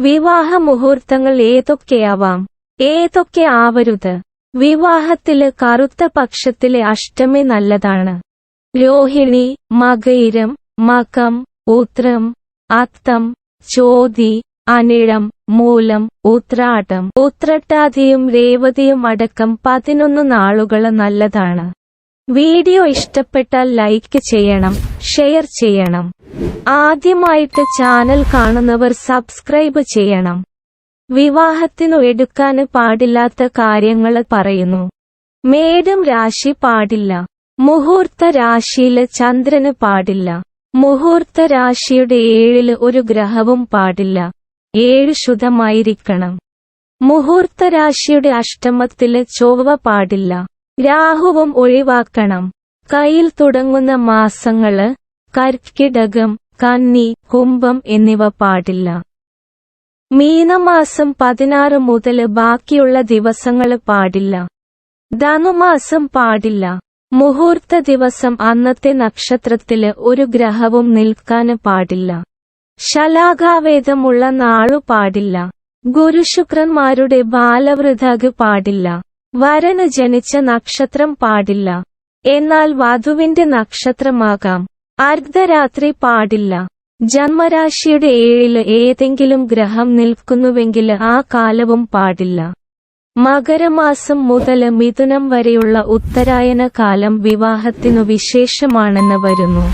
വിവാഹ മുഹൂർത്തങ്ങൾ ഏതൊക്കെയാവാം? ഏതൊക്കെ ആവരുത്? വിവാഹത്തിൽ കറുത്ത പക്ഷത്തിലെ അഷ്ടമി നല്ലതാണ്. രോഹിണി മകയിരം മകം ഉത്രം അത്തം ചോതി അനിഴം മൂലം ഉത്രാടം. ഉത്രട്ടാതിയും രേവതിയും അടക്കം പതിനൊന്ന് നാളുകൾ നല്ലതാണ്. വീഡിയോ ഇഷ്ടപ്പെട്ടാൽ ലൈക്ക് ചെയ്യണം ഷെയർ ചെയ്യണം. ആദ്യമായിട്ട് ചാനൽ കാണുന്നവർ സബ്സ്ക്രൈബ് ചെയ്യണം. വിവാഹത്തിനു എടുക്കാന് പാടില്ലാത്ത കാര്യങ്ങൾ പറയുന്നു. മേടം രാശി പാടില്ല. മുഹൂർത്ത രാശിയിൽ ചന്ദ്രന് പാടില്ല. മുഹൂർത്ത രാശിയുടെ ഏഴിൽ ഒരു ഗ്രഹവും പാടില്ല. ഏഴ് ശുദ്ധമായിരിക്കണം. മുഹൂർത്ത രാശിയുടെ അഷ്ടമത്തിൽ ചൊവ്വ പാടില്ല. രാഹുവും ഒഴിവാക്കണം. കയ്യിൽ തുടങ്ങുന്ന മാസങ്ങൾ കർക്കിടകം കന്നി കുംഭം എന്നിവ പാടില്ല. മീനമാസം പതിനാറ് മുതൽ ബാക്കിയുള്ള ദിവസങ്ങൾ പാടില്ല. ധനുമാസം പാടില്ല. മുഹൂർത്ത ദിവസം അന്നത്തെ നക്ഷത്രത്തിൽ ഒരു ഗ്രഹവും നിൽക്കാന് പാടില്ല. ശലാഘാവേദമുള്ള നാളു പാടില്ല. ഗുരുശുക്രന്മാരുടെ ബാലവൃതക് പാടില്ല. വരന് ജനിച്ച നക്ഷത്രം പാടില്ല. എന്നാൽ വധുവിന്റെ നക്ഷത്രമാകാം. അർദ്ധരാത്രി പാടില്ല. ജന്മരാശിയുടെ ഏഴിൽ ഏതെങ്കിലും ഗ്രഹം നിൽക്കുന്നുവെങ്കിൽ ആ കാലവും പാടില്ല. മകരമാസം മുതൽ മിഥുനം വരെയുള്ള ഉത്തരായന കാലം വിവാഹത്തിനു വിശേഷമാണെന്ന് വരുന്നു.